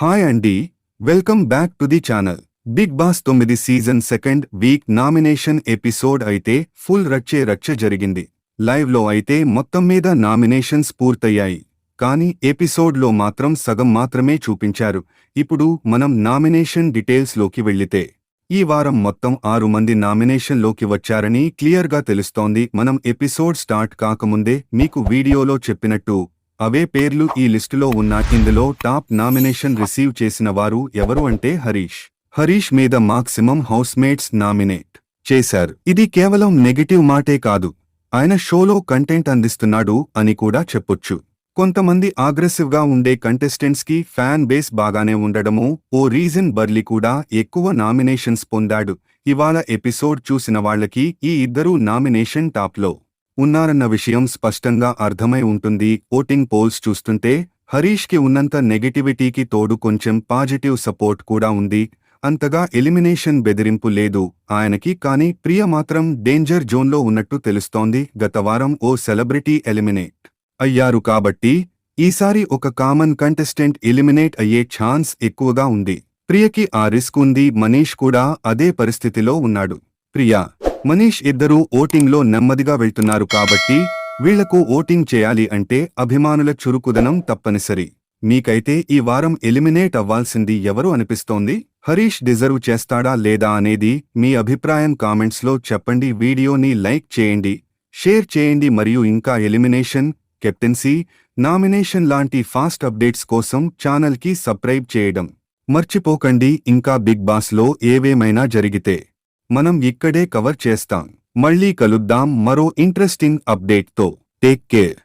Hi అండి welcome back to the channel big boss తొమ్మిది season second week nomination episode అయితే full రచ్చే రచ్చ జరిగింది. లైవ్లో అయితే మొత్తం మీద నామినేషన్స్ పూర్తయ్యాయి. కానీ ఎపిసోడ్లో మాత్రం సగం మాత్రమే చూపించారు. ఇప్పుడు మనం నామినేషన్ డీటెయిల్స్లోకి లోకి ఈ వారం మొత్తం ఆరు మంది నామినేషన్లోకి వచ్చారని క్లియర్గా తెలుస్తోంది. మనం ఎపిసోడ్ స్టార్ట్ కాకముందే మీకు వీడియోలో చెప్పినట్టు అవే పేర్లు ఈ లిస్టులో ఉన్న ఇందులో టాప్ నామినేషన్ రిసీవ్ చేసిన వారు ఎవరు అంటే హరీష్. హరీష్ మీద మాక్సిమం హౌస్మేట్స్ నామినేట్ చేశారు. ఇది కేవలం నెగటివ్ మాటే కాదు. ఆయన షోలో కంటెంట్ అందిస్తున్నాడు అని కూడా చెప్పొచ్చు. కొంతమంది ఆగ్రెసివ్గా ఉండే కంటెస్టెంట్స్కి ఫ్యాన్ బేస్ బాగానే ఉండడము ఓ రీజన్ బర్లీ కూడా ఎక్కువ నామినేషన్స్ పొందాడు. ఇవాళ ఎపిసోడ్ చూసిన వాళ్ళకి ఈ ఇద్దరూ నామినేషన్ టాప్లో. ఉన్నారన్న విషయం స్పష్టంగా అర్థమై ఉంటుంది. ఓటింగ్ పోల్స్ చూస్తుంటే హరీష్కి ఉన్నంత నెగటివిటీకి తోడు కొంచెం పాజిటివ్ సపోర్ట్ కూడా ఉంది. అంతగా ఎలిమినేషన్ బెదిరింపు లేదు. ఆయనకి కానీ ప్రియ మాత్రం డేంజర్ జోన్లో ఉన్నట్టు తెలుస్తోంది. గత వారం ఓ సెలబ్రిటీ ఎలిమినేట్ అయ్యారు కాబట్టి ఈసారి ఒక కామన్ కంటెస్టెంట్ ఎలిమినేట్ అయ్యే ఛాన్స్ ఎక్కువగా ఉంది. ప్రియకి ఆ రిస్క్ ఉంది. మనీష్ కూడా అదే పరిస్థితిలో ఉన్నాడు. ప్రియా మనీష్ ఇద్దరూ ఓటింగ్లో నెమ్మదిగా వెళ్తున్నారు కాబట్టి వీళ్ళకు ఓటింగ్ చేయాలి అంటే అభిమానుల చురుకుదనం తప్పనిసరి. మీకైతే ఈ వారం ఎలిమినేట్ అవ్వాల్సింది ఎవరు అనిపిస్తోంది? హరీష్ డిజర్వ్ చేస్తాడా లేదా అనేది మీ అభిప్రాయం కామెంట్స్లో చెప్పండి. వీడియోని లైక్ చేయండి షేర్ చేయండి మరియు ఇంకా ఎలిమినేషన్ కెప్టెన్సీ నామినేషన్ లాంటి ఫాస్ట్ అప్డేట్స్ కోసం ఛానల్కి సబ్స్క్రైబ్ చేయడం మర్చిపోకండి. ఇంకా బిగ్ బాస్లో ఏవేమైనా జరిగితే మనం ఇక్కడే కవర్ చేస్తాం. మళ్ళీ కలుద్దాం మరో ఇంట్రెస్టింగ్ అప్డేట్తో టేక్ కేర్